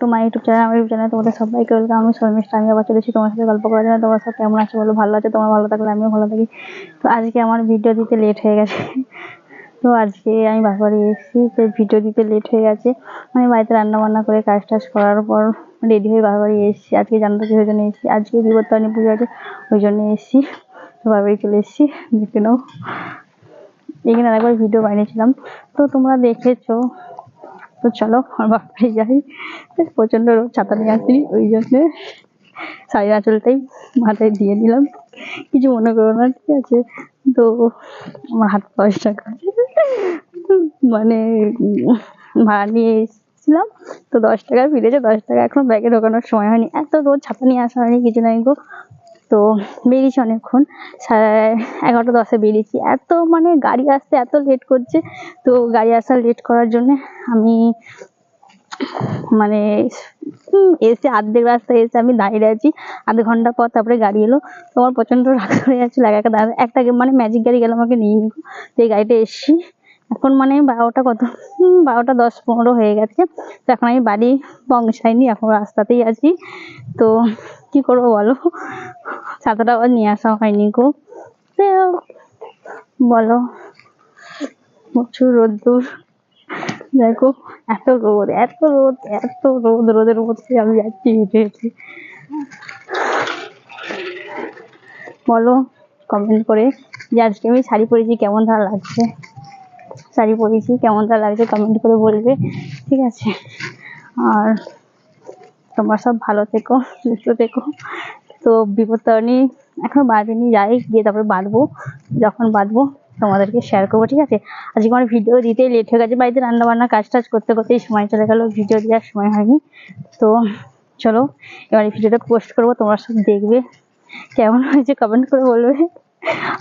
তো my YouTube channel আমার channel তোমাদের সবাইকে ওয়েলকাম আমি শর্মিষ্ঠা আমি আবার চলেছি তোমার সাথে গল্প করার জন্য। তোমার সব কেমন আছে বলো? ভালো আছে? তোমার ভালো থাকলে আমিও ভালো থাকি। তো আজকে আমার ভিডিও দিতে লেট হয়ে গেছে। তো আজকে আমি বারবারই এসেছি, তো ভিডিও দিতে লেট হয়ে গেছে। আমি বাড়িতে রান্না বান্না করে কাজ টাজ করার পর রেডি হয়ে বারবারই এসেছি। আজকে জানতে ওই জন্য এসেছি? আজকে বিবর্তনী পুজো আছে, ওই জন্য এসেছি। তো বারবারই চলে এসেছি, দেখে নাও। এখানে আরেকবার ভিডিও বানিয়েছিলাম। তো তোমরা দেখেছ তো চলো, আমার বাপরে যাই প্রচণ্ড রোদ ছাতা নিয়ে আসিনি ওই জন্যে শাড়ির আঁচলটাই মাথায় দিয়ে দিলাম। কিছু মনে করো না, ঠিক আছে? তো আমার হাত পয়সা মানে ভাড়া নিয়ে এসেছিলাম। তো দশ টাকা ফিরেছে দশ টাকা এখন ব্যাগে ঢোকানোর সময় হয়নি। এত রোদ, ছাতা নিয়ে আসা হয়নি, কিছু নাই গো। তো বেরিয়েছি অনেকক্ষণ। সাড়ে এগারোটা দশে বেরিয়েছি। এত মানে গাড়ি আসতে এত লেট করছে। তো গাড়ি আসা লেট করার জন্য আমি মানে এসে আর্ধেক রাস্তায় এসে আমি দাঁড়িয়ে আছি। আধ ঘণ্টা পর তারপরে গাড়ি এলো। তো আমার প্রচণ্ড রাগ করে যাচ্ছিল। একা দাঁড়া একটা মানে ম্যাজিক গাড়ি গেল আমাকে নিয়ে নিল তো এই গাড়িটা এসছি। এখন মানে বারোটা কত? বারোটা দশ পনেরো হয়ে গেছে। তো এখন আমি বাড়ি পৌঁছাইনি। এখন রাস্তাতেই আছি। তো কি করব বলো? ছাতাটা আবার নিয়ে আসা হয়নি গো। বলো, প্রচুর রোদ্দুর। দেখো, এত রোদ এত রোদ এত রোদ, রোদের মধ্যে আমি যাচ্ছি, হেঁটে হেঁটে। বলো কমেন্ট করে। যে আজকে আমি শাড়ি পরেছি, কেমন তা লাগছে? শাড়ি পরেছি, কেমন তা লাগছে কমেন্ট করে বলবে, ঠিক আছে? আর তোমরা সব ভালো থেকো, সুস্থ থেকো। তো বিপত্তারিণী এখনও বাঁধেনি, যাই গিয়ে তারপরে বাঁধবো। যখন বাঁধবো, তোমাদেরকে শেয়ার করব, ঠিক আছে? আজকে আমার ভিডিও দিতে লেট হয়ে গেছে, বাড়িতে রান্না বান্না কাজ টাজ করতে করতেই সময় চলে গেল ভিডিও দেওয়ার সময় হয়নি। তো চলো, এবার এই ভিডিওটা পোস্ট করব, তোমরা সব দেখবে। কেমন হয়েছে কমেন্ট করে বলবে।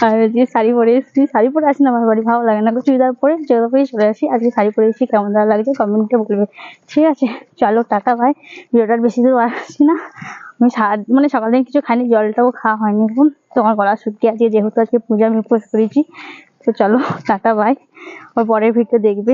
আর যে শাড়ি পরে এসেছি, শাড়ি পরে আসি না আমার বাড়ি, ভালো লাগে না চুড়িদার পরে পরেই চলে আসি। আজকে শাড়ি পরে এসেছি, কেমন লাগছে কমেন্টে বলবে। ঠিক আছে, চলো, টাটা ভাই ভিডিওটার বেশি দূর আসছি না। আমি সারা মানে সকাল থেকে কিছু খাইনি, জলটাও খাওয়া হয়নি এখন। তোমার গলা শুকিয়ে আছে, যেহেতু আজকে পূজা আমি উপোস করেছি। তো চলো, টাটা বাই ওর পরের ভিডিও দেখবে।